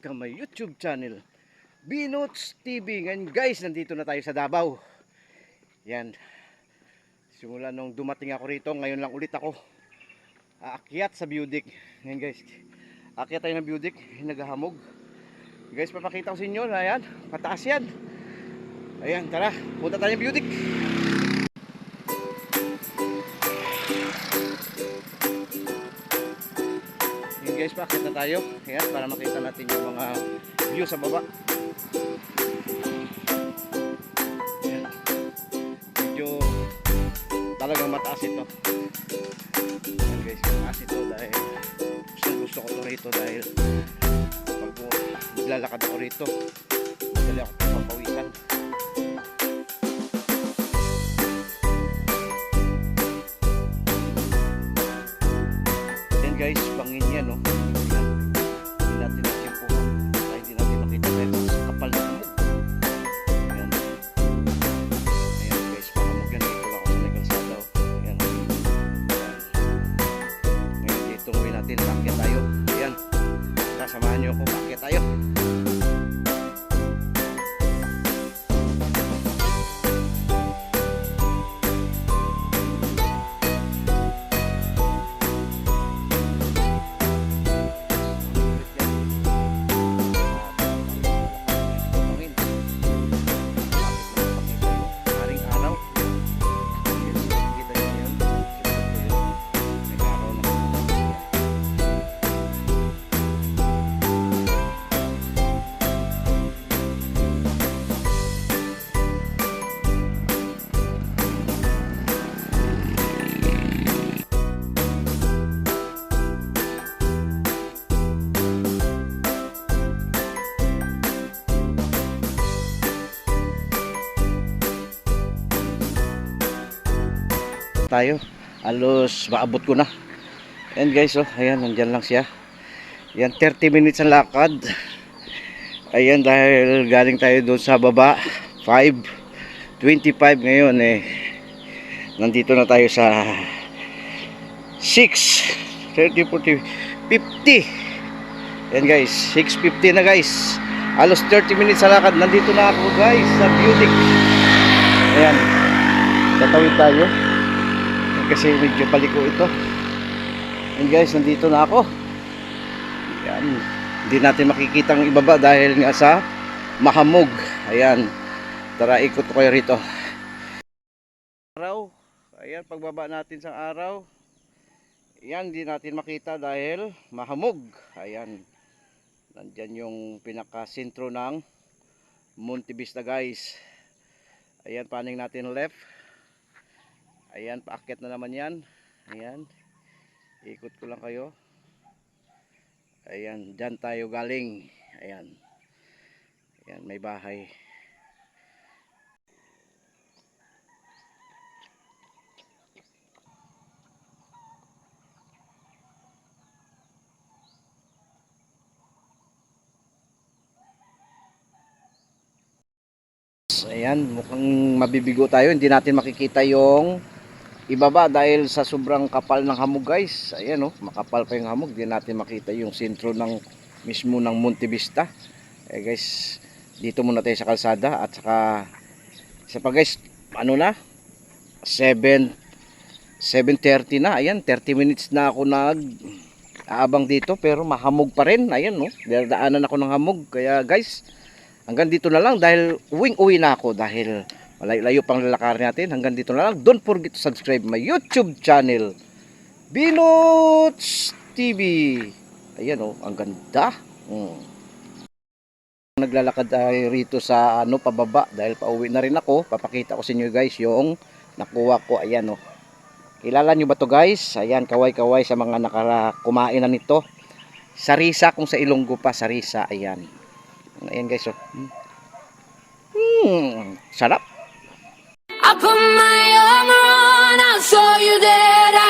sa may YouTube channel Binots TV Ngayon guys, nandito na tayo sa Davao. Yan. Simula nung dumating ako rito, ngayon lang ulit ako Aakyat sa Budik Ngayon guys, aakyat tayo ng Budik Naghahamog. Guys, papakita ko sa inyo, ayan, pataas yan. Ayan, tara, punta tayo ng Budik guys, pakit na tayo. Ayan, para makita natin yung mga view sa baba. Ayan. Medyo talagang mataas ito. Ayan guys, mataas ito dahil gusto gusto ko to rito dahil pag naglalakad ako rito, madali ako papawisan. Guys, bangin yan no. Natin. Bakit tayo? Ayan. Kasamahan niyo ako. Bakit tayo? Tayo. Alos maabot ko na. Yan guys oh. Ayan nandyan lang siya. Yan 30 minutes ang lakad. Ayan dahil galing tayo doon sa baba. 5.25 ngayon eh. Nandito na tayo sa 6 30, 40, 50 yan guys 6.50 na guys. Alos 30 minutes sa lakad. Nandito na ako guys sa Beauty. Ayan. Tatawid tayo kasi medyo paliko ito. And guys nandito na ako. Yan hindi natin makikita ang ibaba dahil nga sa mahamog. Ayan tara ikot ko kayo rito. Araw. Ayan pagbaba natin sa araw. Yan hindi natin makita dahil mahamog. Ayan nandyan yung pinaka sentro ng Monte Vista guys. Ayan paning natin left Ayan, paakyat na naman yan. Ayan. Ikot ko lang kayo. Ayan, dyan tayo galing. Ayan. Ayan, may bahay. Ayan, mukhang mabibigo tayo. Hindi natin makikita yung ibaba dahil sa sobrang kapal ng hamog guys. Ayan oh, makapal pa yung hamog. Hindi natin makita yung sentro ng mismo ng Monte Vista. Eh guys, dito muna tayo sa kalsada at saka isa pa guys, ano na? 7 7.30 na. Ayan, 30 minutes na ako nag aabang dito pero mahamog pa rin. Ayan no, daanan ako ng hamog. Kaya guys, hanggang dito na lang dahil uwing uwi na ako dahil malayo pang lalakar natin. Hanggang dito na lang. Don't forget to subscribe my youtube channel Binots TV ayan oh ang ganda. Mm. naglalakad tayo rito sa ano pababa. Dahil pauwi na rin ako papakita ko sa inyo guys yung nakuha ko. Ayan oh. Kilala nyo ba to guys? Ayan kaway kaway sa mga nakara kumain na nito. Sarisa kung sa Ilonggo pa sarisa. Ayan. Ayan guys, oh. Hmm, sarap. my arm around, I saw you there.